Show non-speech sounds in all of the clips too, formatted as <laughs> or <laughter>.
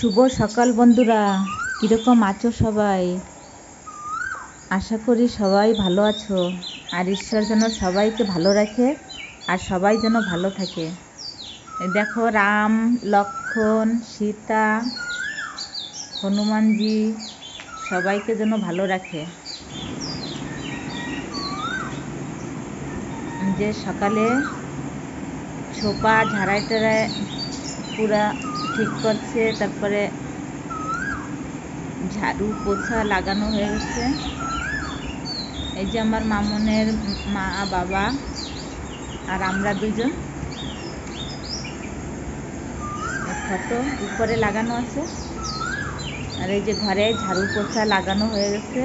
শুভ সকাল বন্ধুরা। কীরকম আছো সবাই? আশা করি সবাই ভালো আছো। আর ঈশ্বর যেন সবাইকে ভালো রাখে আর সবাই যেন ভালো থাকে। দেখো রাম, লক্ষণ, সীতা, হনুমানজি সবাইকে যেন ভালো রাখে। যে সকালে ছোপা ঝাড়াই টাড়াই পুরা ঠিক করছে, তারপরে ঝাড়ু পোছা লাগানো হয়ে গেছে এই যে আমার মামনের মা, বাবা আর আমরা দুজন। ফটো উপরে লাগানো আছে। আর এই যে ঘরে ঝাড়ু পোছা লাগানো হয়ে গেছে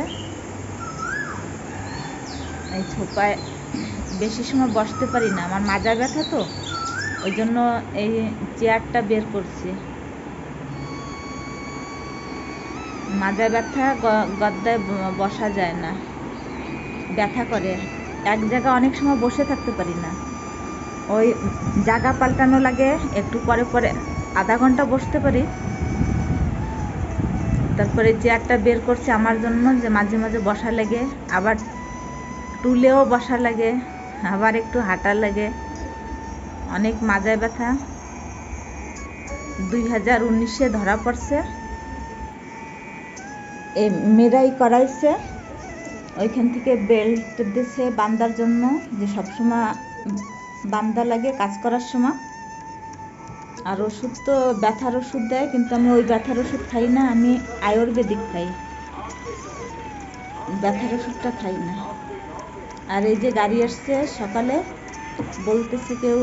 এই ছোপায়, বেশি সময় বসতে পারি না। আমার মাজা ব্যথা তো। ওই জন্য এই চেয়ারটা বের করছি। মাজা ব্যথা গদ্দায় বসা যায় না। ব্যথা করে। এক জায়গায় অনেক সময় বসে থাকতে পারি না। ওই জায়গা পাল্টানো লাগে, একটু পরে পরে আধা ঘণ্টা বসতে পারি। তারপরে চেয়ারটা বের করছে আমার জন্য, যে মাঝে মাঝে বসা লাগে। আবার টুলেও বসা লাগে, আবার একটু হাঁটা লাগে। অনেক মাজায় ব্যথা। দুই হাজার উনিশে ধরা পড়ছে। এ মেরাই করাইছে। ওইখান থেকে বেল্ট দিছে বান্দার জন্য, যে সবসময় বান্দা লাগে কাজ করার সময়। আর ওষুধ তো ব্যথার ওষুধ দেয়, কিন্তু আমি ওই ব্যথার ওষুধ খাই না, আমি আয়ুর্বেদিক খাই। ব্যথার ওষুধটা খাই না। আর এই যে গাড়ি আসছে সকালে বলতেছে কেউ,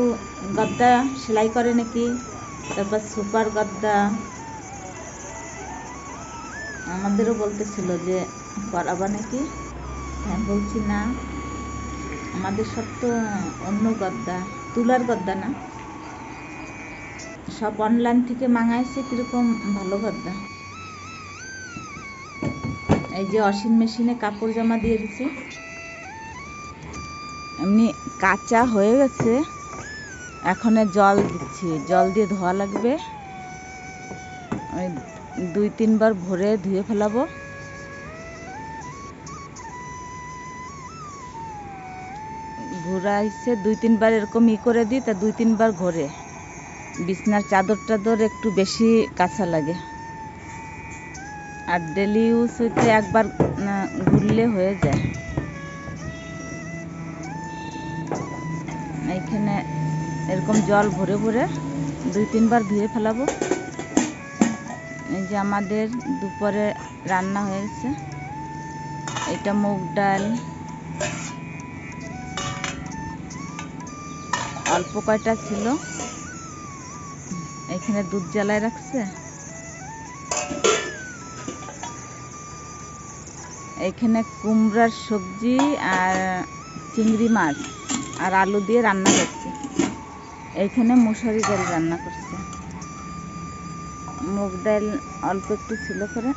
গদ্দা সেলাই করে নাকি? তারপর সুপার গদ্দা। আমাদেরও বলতেছিল যে করাবা নাকি? হ্যাঁ বলছি না। আমাদের সব তো অন্য গদ্দা, তুলার গদ্দা না। সব অনলাইন থেকে মাঙাইছে, কীরকম ভালো গদ্দা। এই যে ওয়াশিং মেশিনে কাপড় জামা দিয়ে দিছি। এমনি কাঁচা হয়ে গেছে। এখন জল দিচ্ছি। জল দিয়ে ধোয়া লাগবে। ওই দুই তিনবার ভরে ধুয়ে ফেলাবো। ঘুরাইছে দুই তিনবার এরকম ই করে দিই, তা দুই তিনবার ঘোরে। বিছনার চাদর টাদর একটু বেশি কাঁচা লাগে। আর ডেলি ইউজ হইতে একবার ঘুরলে হয়ে যায়। এইখানে এরকম জল ভরে ভরে দুই তিনবার ধুয়ে ফেলাবো। এই যে আমাদের দুপুরে রান্না হয়েছে। এটা মুগ ডাল। অল্প কয়টা ছিল। এখানে দুধ জ্বালায় রাখছে। এখানে কুমড়ার সবজি আর চিংড়ি মাছ। আর আলু দিয়ে রান্না করছে। এইখানে মুসুরি ডাল রান্না করছে। মুগ ডাল অল্প একটু ছিল করে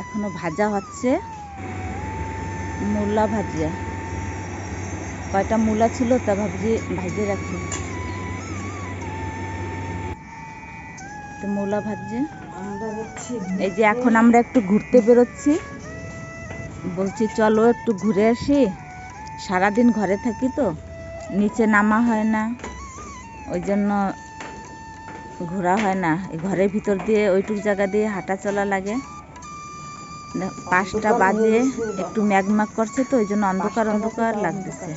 এখনও ভাজা হচ্ছে। মূলা ভাজিয়া কয়টা মূলা ছিল তা ভাবছি ভাজে রাখি। তো মূলা ভাজছে। এই যে এখন আমরা একটু ঘুরতে বেরোচ্ছি। বলছি চলো একটু ঘুরে আসি। সারাদিন ঘরে থাকি তো নিচে নামা হয় না। ওই জন্য ঘোরা হয় না। এই ঘরের ভিতর দিয়ে ওইটুক জায়গা দিয়ে হাঁটা চলা লাগে। পাঁচটা বাজে একটু ম্যাগম্যাগ করছে তো ওই জন্য অন্ধকার অন্ধকার লাগতেছে।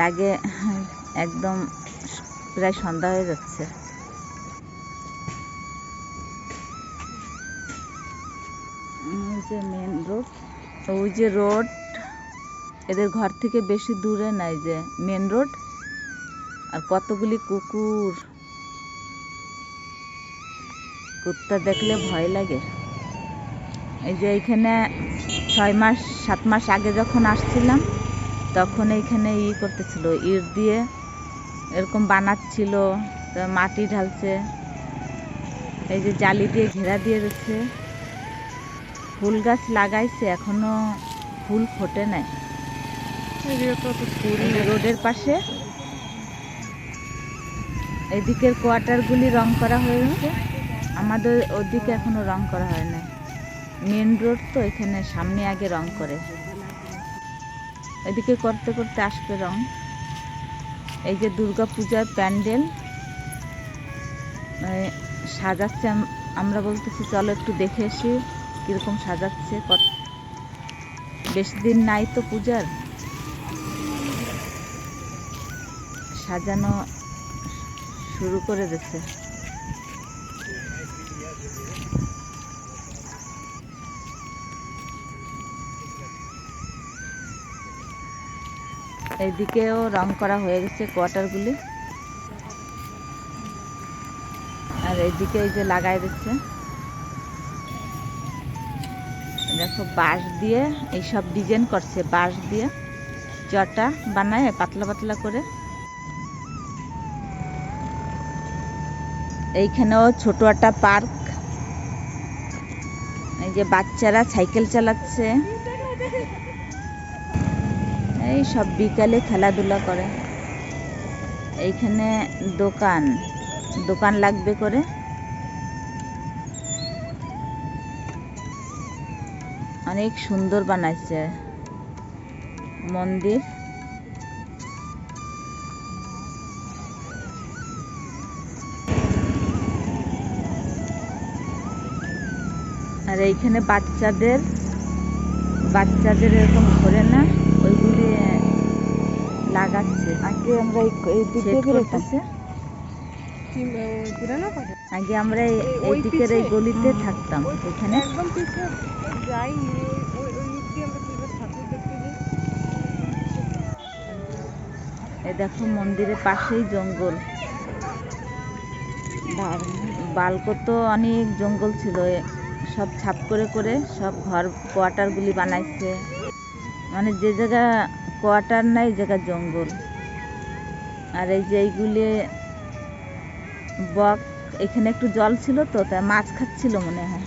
লাগে একদম প্রায় সন্ধ্যা হয়ে যাচ্ছে। যে মেন রোড ওই যে রোড এদের ঘর থেকে বেশি দূরে নাই যে মেন রোড আর কতগুলি কুকুর। কুত্তা দেখলে ভয় লাগে। এই যে এইখানে ছয় মাস, সাত মাস আগে যখন আসছিলাম, তখন এইখানে ই করতেছিল, ইট দিয়ে এরকম বানাচ্ছিল মাটি ঢালছে। এই যে জালি দিয়ে ঘেরা দিয়ে দিচ্ছে। ফুল গাছ লাগাইছে এখনও ফুল ফোটে নাই। রোডের পাশে। এদিকের কোয়ার্টারগুলি রং করা হয়েছে। আমাদের ওদিকে এখনও রং করা হয় না মেন রোড তো এখানে সামনে আগে রং করে। এদিকে করতে করতে আসবে রং। এই যে দুর্গা পূজার প্যান্ডেল সাজাচ্ছে আমরা বলতেছি চলো একটু দেখে আসি। কীরকম সাজাচ্ছে, কত বেশি দিন নাই তো পূজার। সাজানো শুরু করে দিচ্ছে এইদিকেও রং করা হয়ে গেছে কোয়ার্টারগুলি। আর এইদিকে এই যে লাগাই দিচ্ছে। দেখো, বাঁশ দিয়ে এইসব ডিজাইন করছে, বাঁশ দিয়ে চটা বানায় পাতলা পাতলা করে। এইখানেও ছোট একটা পার্ক। এই যে বাচ্চারা সাইকেল চালাচ্ছে। এই সব বিকালে খেলাধুলা করে। এইখানে দোকান দোকান লাগবে করে। অনেক সুন্দর বানাইছে। মন্দির। আর এইখানে বাচ্চাদের বাচ্চাদের এরকম ধরে না ওইগুলি লাগাচ্ছে। আগে আমরা এই এই দিকে সেট বেরোতাম করতেছে কি ওই পুরানো পারে আগে আমরা এই- এই- এই দিকের এই গলিতে থাকতাম এখানে। একদম পিছে? যাই। দেখো মন্দিরের পাশেই জঙ্গল। বালকো তো অনেক জঙ্গল ছিল। সব ছাপ করে করে সব ঘর কোয়ার্টারগুলি বানাইছে। মানে যে জায়গা কোয়ার্টার নাই জায়গা জঙ্গল। আর এই যে এইগুলি বক, এখানে একটু জল ছিল তো, তাই মাছ খাচ্ছিল মনে হয়।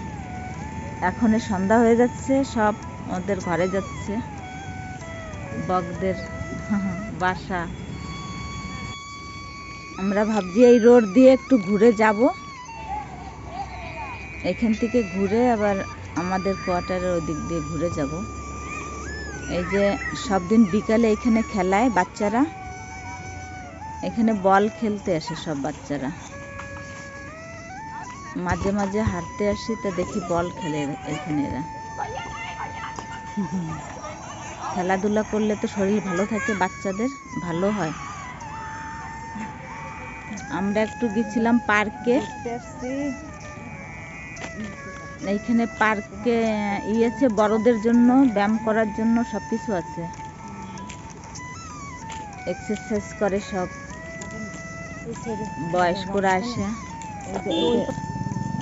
এখন সন্ধ্যা হয়ে যাচ্ছে, সব ওদের ঘরে যাচ্ছে। বকদের <laughs> বাসা। আমরা ভাবছি এই রোড দিয়ে একটু ঘুরে যাব। এখান থেকে ঘুরে আবার আমাদের কোয়ার্টারের ওই দিক দিয়ে ঘুরে যাব। এই যে সব দিন বিকালে এখানে খেলায় বাচ্চারা। এখানে বল খেলতে আসে সব বাচ্চারা। মাঝে মাঝে হাঁটতে আসি তা দেখি বল খেলে এখানে এরা। খেলাধুলা করলে তো শরীর ভালো থাকে বাচ্চাদের ভালো হয়। আমরা একটু গেছিলাম পার্কে। এইখানে পার্কে ইয়ে আছে বড়দের জন্য ব্যায়াম করার জন্য সব কিছু আছে। এক্সারসাইজ করে সব। বয়স্করা আসে।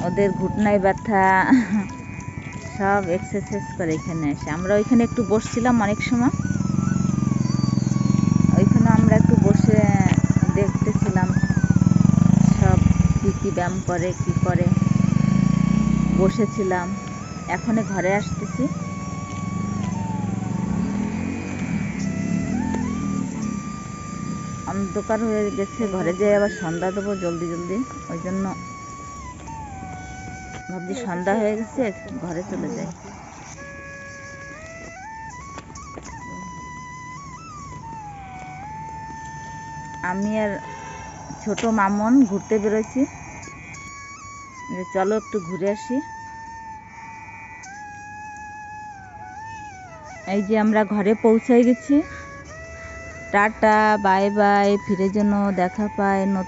ওদের ঘুটনায় ব্যথা, সব এক্সারসাইজ করে এখানে এসে। আমরা ওইখানে একটু বসছিলাম অনেক সময়। ওইখানে আমরা একটু বসে দেখতেছিলাম সব কী কী ব্যায়াম করে, কি করে। বসেছিলাম। এখনে ঘরে আসতেছি। অন্ধকার হয়ে গেছে, ঘরে যেয়ে আবার সন্ধ্যা দেবো জলদি জলদি। ওই জন্য ভাবছি সন্ধ্যা হয়ে গেছে ঘরে চলে যাই। আমি আর ছোট মামন ঘুরতে বেরোছি যে চলো একটু ঘুরে আসি। এই যে আমরা ঘরে পৌঁছাই গেছি। টাটা, বাই বাই, ফিরে যেন দেখা পায় নতুন